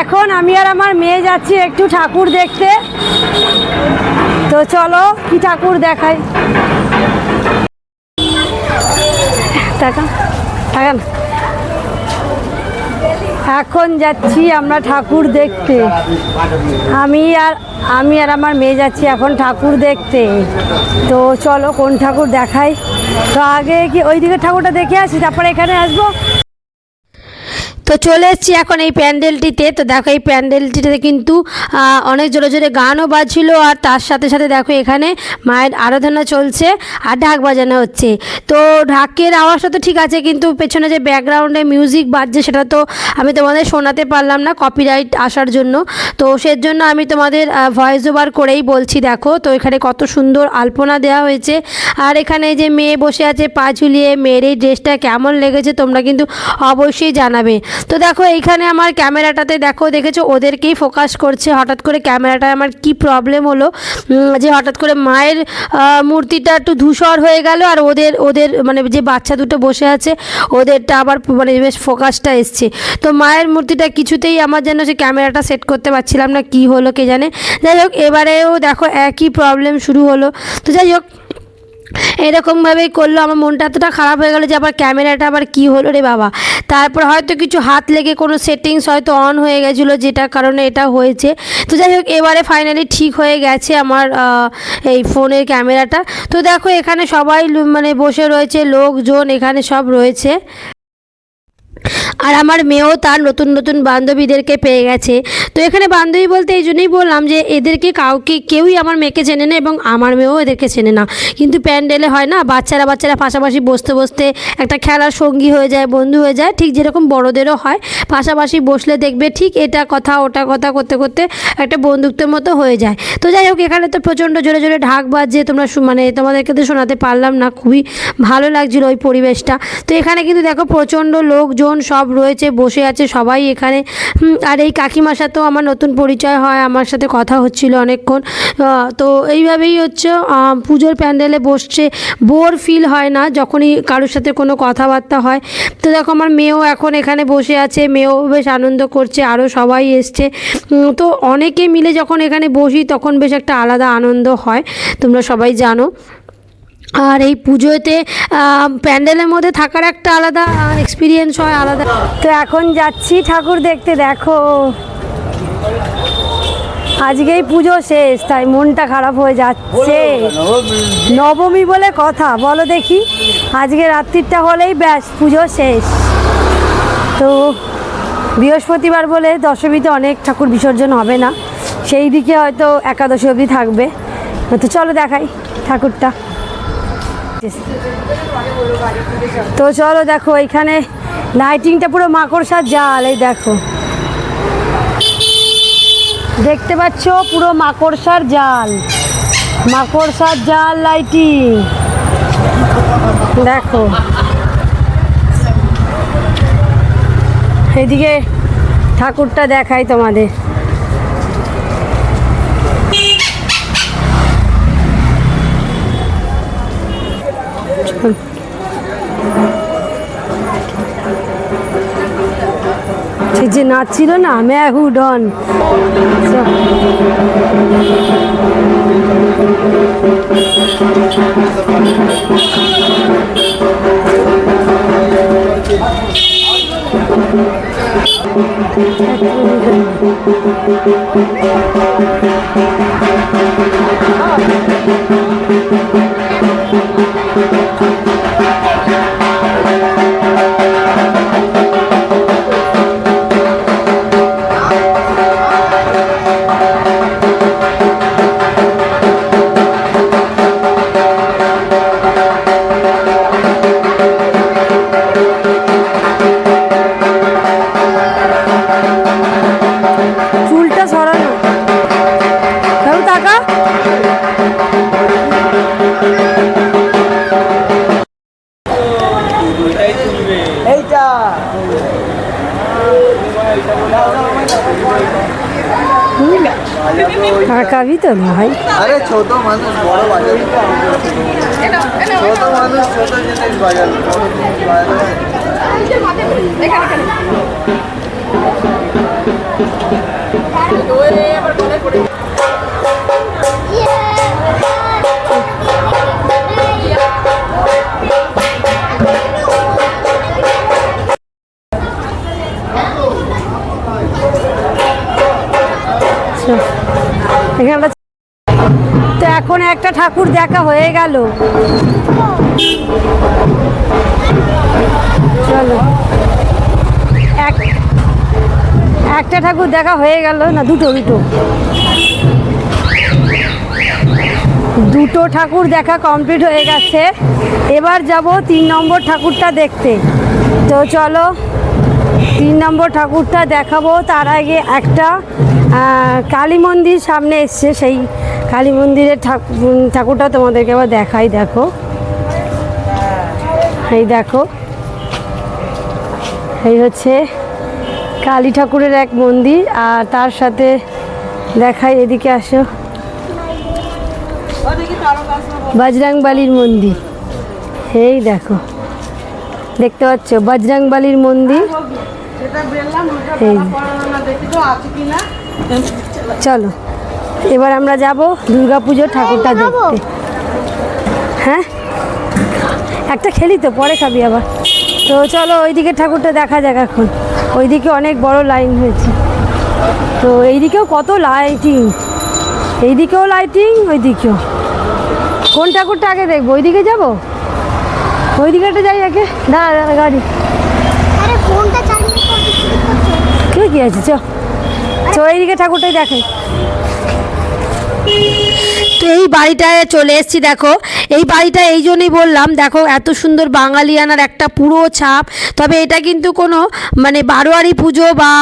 এখন আমি আর আমার মেয়ে যাচ্ছি একটু ঠাকুর দেখতে। তো চলো, কি ঠাকুর দেখাই? এখন যাচ্ছি আমরা ঠাকুর দেখতে। আমি আর আমি আর আমার মেয়ে যাচ্ছি এখন ঠাকুর দেখতে। তো চলো, কোন ঠাকুর দেখাই? তো আগে কি ওই দিকের ঠাকুরটা দেখে আসি, তারপরে এখানে আসব? তো চলে এসেছি এখন এই প্যান্ডেলটিতে। তো দেখো, এই প্যান্ডেলটিতে কিন্তু অনেক জোরে জোরে গানও বাজছিল আর তার সাথে সাথে দেখো এখানে মায়ের আরাধনা চলছে আর ঢাক বাজানো হচ্ছে। তো ঢাকের আওয়াজটা তো ঠিক আছে, কিন্তু পেছনে যে ব্যাকগ্রাউন্ডে মিউজিক বাজছে সেটা তো আমি তোমাদের শোনাতে পারলাম না কপিরাইট আসার জন্য। তো সেজন্য আমি তোমাদের ভয়েস ওভার করেই বলছি, দেখো, তো এখানে কত সুন্দর আলপনা দেওয়া হয়েছে। আর এখানে যে মেয়ে বসে আছে পা ঝুলিয়ে, মেয়ের এই ড্রেসটা কেমন লেগেছে তোমরা কিন্তু অবশ্যই জানাবে। তো দেখো, এইখানে আমার ক্যামেরাটাতে দেখো, দেখেছ, ওদেরকেই ফোকাস করছে। হঠাৎ করে ক্যামেরাটা আমার কি প্রবলেম হলো? যে হঠাৎ করে মায়ের মূর্তিটা একটু ধূসর হয়ে গেল আর ওদের ওদের মানে যে বাচ্চা দুটো বসে আছে, ওদেরটা আবার মানে বেশ ফোকাসটা এসছে। তো মায়ের মূর্তিটা কিছুতেই আমার যেন সে ক্যামেরাটা সেট করতে পারছিলাম না, কি হলো কে জানে? যাই হোক, এবারেও দেখো একই প্রবলেম শুরু হলো। তো যাই হোক এরকমভাবেই করল। আমার মনটা এতটা খারাপ হয়ে গেলো যে, আবার ক্যামেরাটা আবার কি হলো রে বাবা? তারপর হয়তো কিছু হাত লেগে কোনো সেটিংস হয়তো অন হয়ে গেছিল, যেটার কারণে এটা হয়েছে। তো যাই হোক, এবারে ফাইনালি ঠিক হয়ে গেছে আমার এই ফোনের ক্যামেরাটা। তো দেখো, এখানে সবাই মানে বসে রয়েছে, লোকজন এখানে সব রয়েছে। আর আমার মেয়েও তার নতুন নতুন বান্ধবীদেরকে পেয়ে গেছে। তো এখানে বান্ধবী বলতে এই জন্যই বললাম যে এদেরকে কাউকে, কেউই আমার মেয়েকে চেনে না এবং আমার মেয়েও এদেরকে চেনে না। কিন্তু প্যান্ডেলে হয় না, বাচ্চারা বাচ্চারা পাশাপাশি বসতে বসতে একটা খেলার সঙ্গী হয়ে যায়, বন্ধু হয়ে যায়। ঠিক যেরকম বড়দেরও হয়, পাশাপাশি বসলে দেখবে ঠিক এটা কথা, ওটা কথা করতে করতে একটা বন্ধুত্বের মতো হয়ে যায়। তো যাই হোক, এখানে তো প্রচণ্ড জোরে জোরে ঢাক বাজছে, তোমরা মানে তোমাদেরকে তো শোনাতে পারলাম না, খুবই ভালো লাগছিল ওই পরিবেশটা। তো এখানে কিন্তু দেখো প্রচণ্ড লোকজন সব রয়েছে, বসে আছে সবাই এখানে। আর এই কাকিমার সাথেও আমার নতুন পরিচয় হয়, আমার সাথে কথা হচ্ছিল অনেকক্ষণ। তো এইভাবেই হচ্ছে পুজোর প্যান্ডেলে বসছে। বোর ফিল হয় না যখনই কারোর সাথে কোনো কথাবার্তা হয়। তো দেখো আমার মেয়েও এখন এখানে বসে আছে, মেয়েও বেশ আনন্দ করছে আরও সবাই এসছে। তো অনেকে মিলে যখন এখানে বসি তখন বেশ একটা আলাদা আনন্দ হয়, তোমরা সবাই জানো। আর এই পুজোতে প্যান্ডেলের মধ্যে থাকার একটা আলাদা এক্সপিরিয়েন্স হয়, আলাদা। তো এখন যাচ্ছি ঠাকুর দেখতে, দেখো। আজকেই পুজো শেষ, তাই মনটা খারাপ হয়ে যাচ্ছে। নবমী বলে কথা, বলো দেখি। আজকে রাত্রিটা হলেই ব্যাস, পুজো শেষ। তো বৃহস্পতিবার বলে দশমীতে অনেক ঠাকুর বিসর্জন হবে না। সেই দিকে হয়তো একাদশী অবধি থাকবে। তো চলো দেখাই ঠাকুরটা। তো চলো দেখো, এখানে লাইটিংটা পুরো মাকড়সার জাল, এই দেখো। দেখতে পাচ্ছ? পুরো মাকড়সার জাল। মাকড়সার জাল লাইটিং দেখো। এদিকে ঠাকুরটা দেখাই তোমাদের। যে নাচছিল না ম্যাহু ডন। চুলটা টাকাবি তো না ভাই আরে ছোট মানুষ বড় বাজার। ছোট মানুষ ছোট জিনিস বাজার। এখানে। এখন একটা ঠাকুর দেখা হয়ে গেল। চলো। এক একটা ঠাকুর দেখা হয়ে গেল না, দুটো দুটো। দুটো ঠাকুর দেখা কমপ্লিট হয়ে গেছে। এবার যাব তিন নম্বর ঠাকুরটা দেখতে। তো চলো, তিন নম্বর ঠাকুরটা দেখাবো। তার আগে একটা কালী মন্দির সামনে এসছে সেই কালী মন্দিরের ঠাক- ঠাকুরটা তোমাদেরকে আবার দেখাই দেখো। এই দেখো। এই হচ্ছে কালী ঠাকুরের এক মন্দির আর তার সাথে দেখাই এদিকে আসো। বজরংবালির মন্দির। এই দেখো। দেখতে পাচ্ছ? বজরংবালির মন্দির। এই। চলো এবার আমরা যাব দুর্গা পুজোর ঠাকুরটা দেখতে। হ্যাঁ? একটা খেলি তো পরে খাবি আবার। তো চলো ওইদিকে ঠাকুরটা দেখা যাক এখন। ওইদিকে অনেক বড় লাইন হয়েছে। তো এইদিকেও কত লাইটিং এইদিকেও লাইটিং ওইদিকেও। কোন ঠাকুরটা আগে দেখব? ওইদিকে যাব? ওইদিকেটা যাই আগে। দাঁড়া দাঁড়া গাড়ি। কে কি আছে চ। তো এইদিকে ঠাকুরটাই দেখাই তো এই বাড়িটায় চলে এসেছি, দেখো। এই বাড়িটা এই জন্যই বললাম, দেখো, এত সুন্দর বাঙালিয়ানার একটা পুরো ছাপ। তবে এটা কিন্তু কোনো মানে বারোয়ারি পুজো বা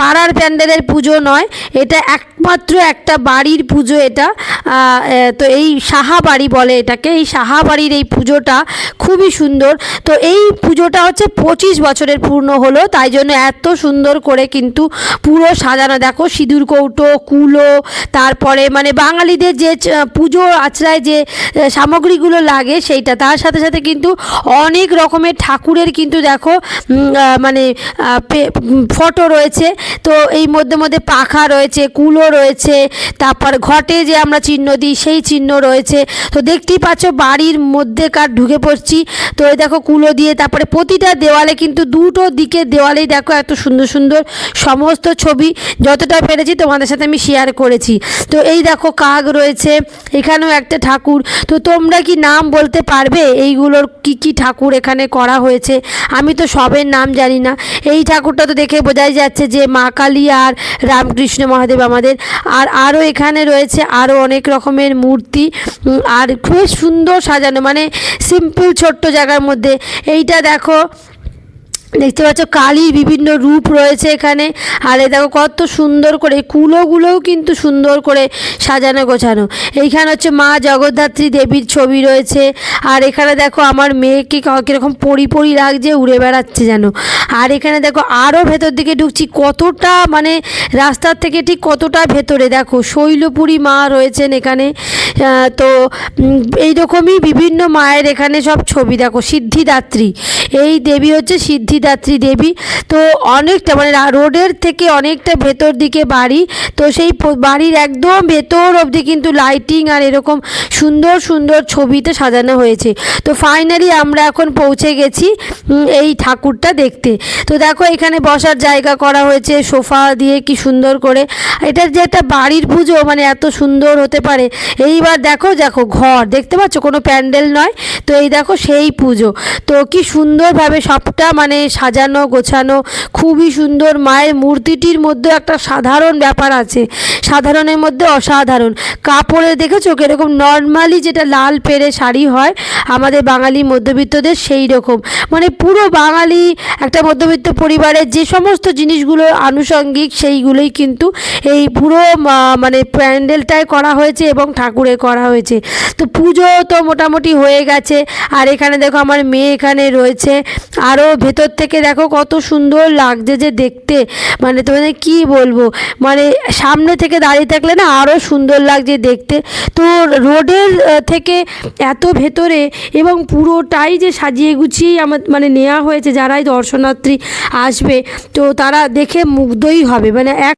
পাড়ার প্যান্ডেলের পুজো নয়। এটা একমাত্র একটা বাড়ির পুজো এটা। তো এই সাহা বাড়ি বলে এটাকে। এই সাহা বাড়ির এই পুজোটা খুবই সুন্দর। তো এই পুজোটা হচ্ছে পঁচিশ বছরের পূর্ণ হলো, তাই জন্য এত সুন্দর করে কিন্তু পুরো সাজানো। দেখো, সিঁদুর কৌটো, কুলো, তারপরে মানে বাঙালিদের যে পুজো আচড়ায় যে সামগ্রীগুলো লাগে সেইটা। তার সাথে সাথে কিন্তু অনেক রকমের ঠাকুরের কিন্তু দেখো মানে ফটো রয়েছে। তো এই মধ্যে মধ্যে পাখা রয়েছে, কুলো রয়েছে, তারপর ঘটে যে আমরা চিহ্ন দিই সেই চিহ্ন রয়েছে। তো দেখতেই পাচ্ছ বাড়ির মধ্যেকার ঢুকে পড়ছি। তো এই দেখো কুলো দিয়ে তারপরে প্রতিটা দেওয়ালে কিন্তু দুটো দিকে দেওয়ালেই দেখো এত সুন্দর সুন্দর সমস্ত ছবি। যতটা পেরেছি তোমাদের সাথে আমি শেয়ার করেছি। তো এই দেখো কাক রয়েছে এখানেও একটা ঠাকুর। তো তোমরা কি নাম বলতে পারবে? এইগুলোর কি কি ঠাকুর এখানে করা হয়েছে? আমি তো সবের নাম জানি না। এই ঠাকুরটা তো দেখে বোঝাই যাচ্ছে যে মা কালী আর রামকৃষ্ণ মহাদেব আমাদের। আর আরও এখানে রয়েছে আরও অনেক রকমের মূর্তি। আর খুব সুন্দর সাজানো মানে সিম্পল ছোট্ট জায়গার মধ্যে। এইটা দেখো দেখতে পাচ্ছ কালীর বিভিন্ন রূপ রয়েছে এখানে। আর দেখো কত সুন্দর করে কুলোগুলোও কিন্তু সুন্দর করে সাজানো গোছানো। এইখানে হচ্ছে মা জগদ্ধাত্রী দেবীর ছবি রয়েছে। আর এখানে দেখো আমার মেয়েকে কীরকম পরি পরি লাগছে, উড়ে বেড়াচ্ছে যেন। আর এখানে দেখো আরও ভেতর দিকে ঢুকছি, কতটা মানে রাস্তার থেকে ঠিক কতটা ভেতরে। দেখো শৈলপুরী মা রয়েছেন এখানে। তো এইরকমই বিভিন্ন মায়ের এখানে সব ছবি। দেখো সিদ্ধিদাত্রী। এই দেবী হচ্ছে সিদ্ধিদাত্রী দেবী। তো অনেকটা মানে রোডের থেকে অনেকটা ভেতর দিকে বাড়ি। তো সেই বাড়ির একদম ভেতর অবধি কিন্তু লাইটিং আর এরকম সুন্দর সুন্দর ছবিতে সাজানো হয়েছে। তো ফাইনালি আমরা এখন পৌঁছে গেছি এই ঠাকুরটা দেখতে। তো দেখো এখানে বসার জায়গা করা হয়েছে, সোফা দিয়ে কি সুন্দর করে। এটা যে একটা বাড়ির পুজো মানে এত সুন্দর হতে পারে। এইবার দেখো দেখো ঘর, দেখতে পাচ্ছ কোনো প্যান্ডেল নয়। তো এই দেখো সেই পুজো। তো কি সুন্দরভাবে সবটা মানে সাজানো, গোছানো, খুবই সুন্দর মায়ের মূর্তিটির মধ্যে একটা সাধারণ ব্যাপার আছে। সাধারণের মধ্যে অসাধারণ। কাপড়ে দেখেছ এরকম নর্মালি যেটা লাল পেরে শাড়ি হয়, আমাদের বাঙালি মধ্যবিত্তদের সেই রকম মানে পুরো বাঙালি একটা মধ্যবিত্ত পরিবারের যে সমস্ত জিনিসগুলো আনুষঙ্গিক সেইগুলোই কিন্তু এই পুরো মানে প্যান্ডেলটায় করা হয়েছে এবং ঠাকুরে করা হয়েছে। তো পুজো তো মোটামুটি হয়ে গেছে। আর এখানে দেখো আমার মেয়ে এখানে রয়েছে। আরও ভেতর থেকে দেখো কত সুন্দর লাগছে যে দেখতে। মানে তোমাদের কি বলব? মানে সামনে থেকে দাঁড়িয়ে থাকলে না আরও সুন্দর লাগছে দেখতে। তো রোডের থেকে এত ভেতরে এবং পুরোটাই যে সাজিয়ে গুছিয়েই আমার মানে নেওয়া হয়েছে যারাই দর্শনার্থী আসবে, তো তারা দেখে মুগ্ধই হবে। মানে এক